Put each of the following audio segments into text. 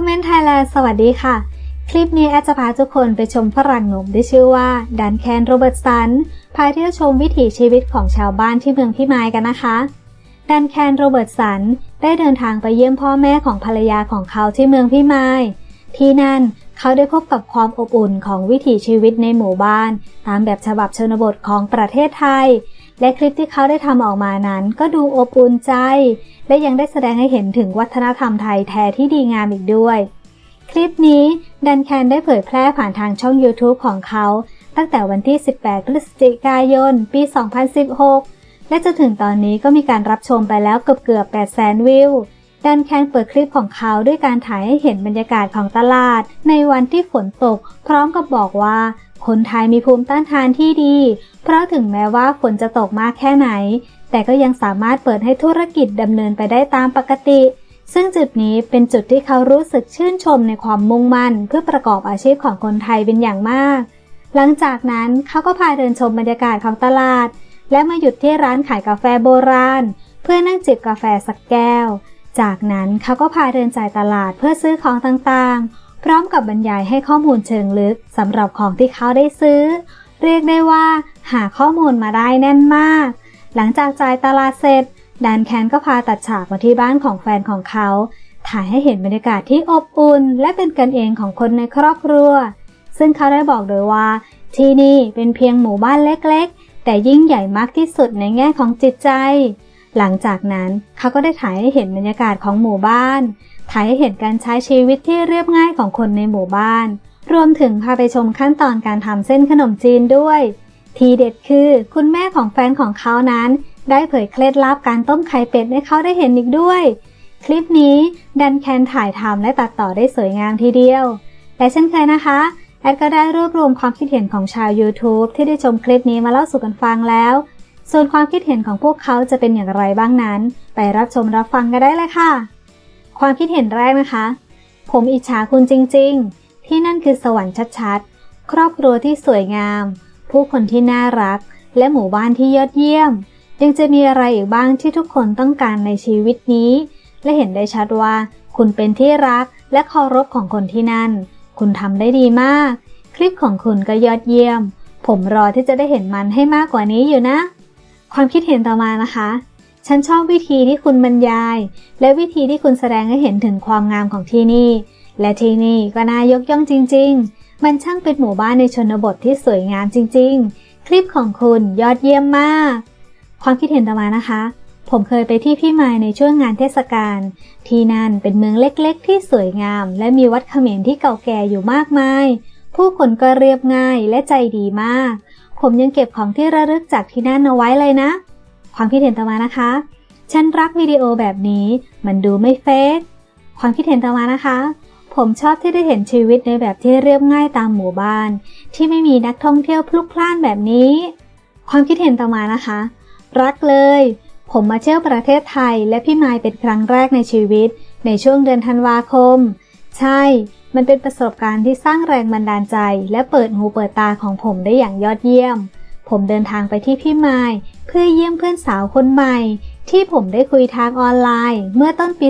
มเมนต์ไทยแลนด์สวัสดีค่ะ คลิปนี้แอดจะพาทุกคนไปชมฝรั่งหนุ่มที่ชื่อว่าดันแคนโรเบิร์ตสัน พาเที่ยวชมวิถีชีวิตของชาวบ้านที่เมืองพิมายกันนะคะ ดันแคนโรเบิร์ตสันได้เดินทางไปเยี่ยมพ่อแม่ของภรรยาของเขาที่เมืองพิมาย ที่นั่นเขาได้พบกับความอบอุ่นของวิถีชีวิตในหมู่บ้าน ตามแบบฉบับชนบทของประเทศไทย และคลิปที่เขาได้ทำออกมานั้น ก็ดูอบอุ่นใจ และยังได้แสดงให้เห็นถึงวัฒนธรรมไทยแท้ที่ดีงามอีกด้วย คลิปนี้ดันแคนได้เผยแพร่ผ่านทางช่อง YouTube ของเขา ตั้งแต่วันที่ 18 พฤศจิกายน ปี 2016 และจนถึงตอนนี้ก็มีการรับชมไปแล้วเกือบเกือบ8แสนวิวดันแคนเปิดคลิปของเขาด้วยการถ่ายให้เห็นบรรยากาศของตลาด ในวันที่ฝนตก พร้อมกับบอกว่า คนไทยมีภูมิต้านทานที่ดี เพราะถึงแม้ว่าฝนจะตกมากแค่ไหน แต่ก็ยังสามารถเปิดให้ธุรกิจดำเนินไปได้ตามปกติ ซึ่งจุดนี้เป็นจุดที่เขารู้สึกชื่นชมในความมุ่งมั่น เพื่อประกอบอาชีพของคนไทยเป็นอย่างมาก หลังจากนั้นเขาก็พาเดินชมบรรยากาศของตลาด และมาหยุดที่ร้านขายกาแฟโบราณ เพื่อนั่งจิบกาแฟสักแก้ว จากนั้นเขาก็พาเดินจ่ายตลาดเพื่อซื้อของต่างๆ พร้อมกับบรรยายให้ข้อมูลเชิงลึกสำหรับของที่เขาได้ซื้อ เรียกได้ว่า หาข้อมูลมาได้แน่นมาก หลังจากจ่ายตลาดเสร็จดันแคนก็พาตัดฉากมาที่บ้านของแฟนของเขา ถ่ายให้เห็นบรรยากาศที่อบอุ่น และเป็นกันเองของคนในครอบครัว ซึ่งเขาได้บอกโดยว่า ที่นี่เป็นเพียงหมู่บ้านเล็กๆ แต่ยิ่งใหญ่มากที่สุดในแง่ของจิตใจ หลังจากนั้นเขาก็ได้ถ่ายให้เห็นบรรยากาศของหมู่บ้าน ถ่ายให้เห็นการใช้ชีวิตที่เรียบง่ายของคนในหมู่บ้าน รวมถึงพาไปชมขั้นตอนการทำเส้นขนมจีนด้วย ทีเด็ดคือคุณแม่ของแฟนของเขานั้น ได้เผยเคล็ดลับการต้มไข่เป็ดให้เขาได้เห็นอีกด้วย คลิปนี้ดันแคนถ่ายทำและตัดต่อได้สวยงามทีเดียว และเช่นเคยนะคะแอดก็ได้รวบรวมความคิดเห็นของชาว YouTube ที่ได้ชมคลิปนี้มาเล่าสู่กันฟังแล้ว ส่วนความคิดเห็นของพวกเขาจะเป็นอย่างไรบ้างนั้น ไปรับชมรับฟังกันได้เลยค่ะ ความคิดเห็นแรกนะคะ ผมอิจฉาคุณจริง ๆ ที่นั่นคือสวรรค์ชัดๆ ครอบครัวที่สวยงาม ผู้คนที่น่ารัก และหมู่บ้านที่ยอดเยี่ยม ยังจะมีอะไรอีกบ้างที่ทุกคนต้องการในชีวิตนี้ และเห็นได้ชัดว่า คุณเป็นที่รักและเคารพของคนที่นั่น คุณทำได้ดีมาก คลิปของคุณก็ยอดเยี่ยม ผมรอที่จะได้เห็นมันให้มากกว่านี้อยู่นะ ความคิดเห็นต่อมานะคะ ฉันชอบวิธีที่คุณบรรยาย และวิธีที่คุณแสดงให้เห็นถึงความงามของที่นี่ และที่นี่ก็น่ายกย่องจริง ๆ มันช่างเป็นหมู่บ้านในชนบทที่สวยงามจริง ๆ คลิปของคุณยอดเยี่ยมมาก ความคิดเห็นต่อมานะคะ ผมเคยไปที่พี่มายในช่วงงานเทศกาล ที่นั่นเป็นเมืองเล็กๆ ที่สวยงาม และมีวัดเขมรที่เก่าแก่อยู่มากมาย ผู้คนก็เรียบง่ายและใจดีมาก ผมยังเก็บของที่ระลึกจากที่นั่นเอาไว้เลยนะ ความคิดเห็นต่อมานะคะ ฉันรักวิดีโอแบบนี้ มันดูไม่เฟกความคิดเห็นต่อมานะคะ ผมชอบที่ได้เห็นชีวิตในแบบที่เรียบง่ายตามหมู่บ้าน ที่ไม่มีนักท่องเที่ยวพลุกพล่านแบบนี้ ความคิดเห็นต่อมานะคะ รักเลย ผมมาเที่ยวประเทศไทยและพี่มายเป็นครั้งแรกในชีวิต ในช่วงเดือนธันวาคม ใช่ มันเป็นประสบการณ์ที่สร้างแรงบันดาลใจ และเปิดหูเปิดตาของผมได้อย่างยอดเยี่ยม ผมเดินทางไปที่พี่มายเพื่อเยี่ยมเพื่อนสาวคนใหม่ ที่ผมได้คุยทางออนไลน์ เมื่อต้นปี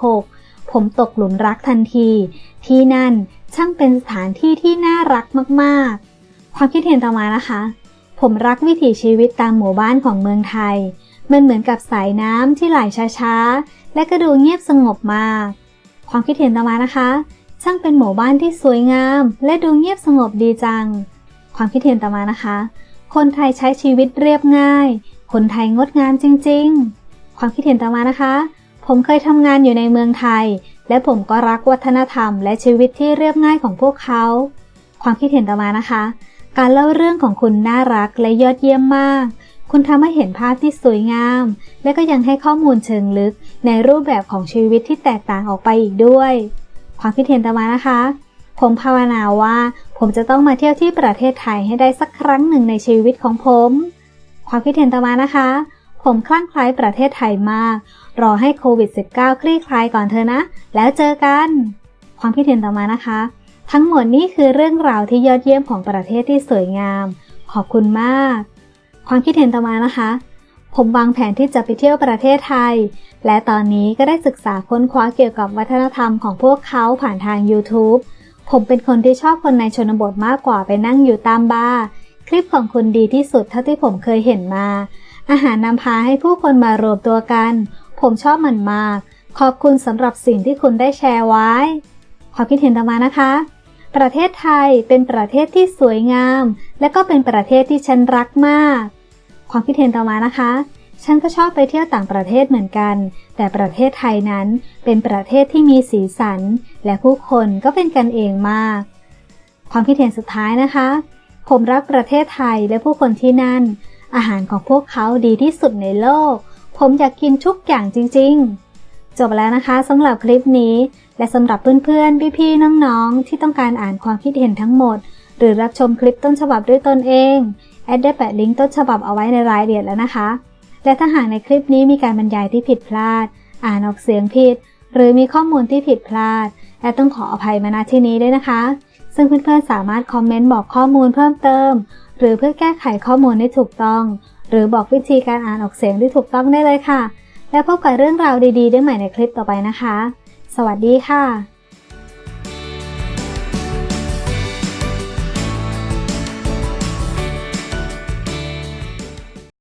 2016 ผมตกหลุมรักทันที ที่นั่นช่างเป็นสถานที่ที่น่ารักมากๆ ความคิดเห็นต่อมานะคะ ผมรักวิถีชีวิตตามหมู่บ้านของเมืองไทย มันเหมือนกับสายน้ำที่ไหลช้าๆ และก็ดูเงียบสงบมาก ความคิดเห็นต่อมานะคะ ช่างเป็นหมู่บ้านที่สวยงาม และดูเงียบสงบดีจัง ความคิดเห็นต่อมานะคะ คนไทยใช้ชีวิตเรียบง่าย คนไทยงดงามจริง ๆ ความคิดเห็นต่อมานะคะ ผมเคยทำงานอยู่ในเมืองไทย และผมก็รักวัฒนธรรม และชีวิตที่เรียบง่ายของพวกเขา ความคิดเห็นต่อมานะคะ การเล่าเรื่องของคุณน่ารักและยอดเยี่ยมมาก คุณทำให้เห็นภาพที่สวยงาม และก็ยังให้ข้อมูลเชิงลึกในรูปแบบของชีวิตที่แตกต่างออกไปอีกด้วย ความคิดเห็นต่อมานะคะ ผมภาวนาว่า ผมจะต้องมาเที่ยวที่ประเทศไทยให้ได้สักครั้งหนึ่งในชีวิตของผม ความคิดเห็นต่อมานะคะ ผมคลั่งไคล้ประเทศไทยมาก รอให้โควิด -19 คลี่คลายก่อนเธอนะ แล้วเจอกัน ความคิดเห็นต่อมานะคะ ทั้งหมดนี้คือเรื่องราวที่ยอดเยี่ยมของประเทศที่สวยงาม ขอบคุณมาก ความคิดเห็นต่อมานะคะ ผมวางแผนที่จะไปเที่ยวประเทศไทย และตอนนี้ก็ได้ศึกษาค้นคว้าเกี่ยวกับวัฒนธรรมของพวกเขาผ่านทาง YouTube ผมเป็นคนที่ชอบคนในชนบทมากกว่าไปนั่งอยู่ตามบาร์คลิปของคุณดีที่สุดเท่าที่ผมเคยเห็นมา อาหารนำพาให้ผู้คนมารวมตัวกัน ผมชอบมันมาก ขอบคุณสำหรับสิ่งที่คุณได้แชร์ไว้ความคิดเห็นต่อมานะคะ ประเทศไทยเป็นประเทศที่สวยงาม และก็เป็นประเทศที่ฉันรักมาก ความคิดเห็นต่อมานะคะ ฉันก็ชอบไปเที่ยวต่างประเทศเหมือนกัน แต่ประเทศไทยนั้นเป็นประเทศที่มีสีสัน และผู้คนก็เป็นกันเองมาก ความคิดเห็นสุดท้ายนะคะ ผมรักประเทศไทยและผู้คนที่นั่น อาหารของพวกเขาดีที่สุดในโลก ผมอยากกินทุกอย่างจริง ๆ จบแล้วนะคะสำหรับคลิปนี้ และสำหรับเพื่อนๆ พี่ๆ น้องๆ ที่ต้องการอ่านความคิดเห็นทั้งหมด หรือรับชมคลิปต้นฉบับด้วยตนเองแอดได้แปะลิงก์ต้นฉบับเอาไว้ในรายละเอียดแล้วนะคะ และถ้าหากในคลิปนี้มีการบรรยายที่ผิดพลาด อ่านออกเสียงผิด หรือมีข้อมูลที่ผิดพลาดแอดต้องขออภัยมาณที่นี้ด้วยนะคะ ซึ่งเพื่อนๆ สามารถคอมเมนต์บอกข้อมูลเพิ่มเติม หรือเพื่อแก้ไขข้อมูลให้ถูกต้อง หรือบอกวิธีการอ่านออกเสียงที่ถูกต้องได้เลยค่ะ และพบกับเรื่องราวดีๆ ได้ใหม่ในคลิปต่อไปนะคะ สวัสดีค่ะ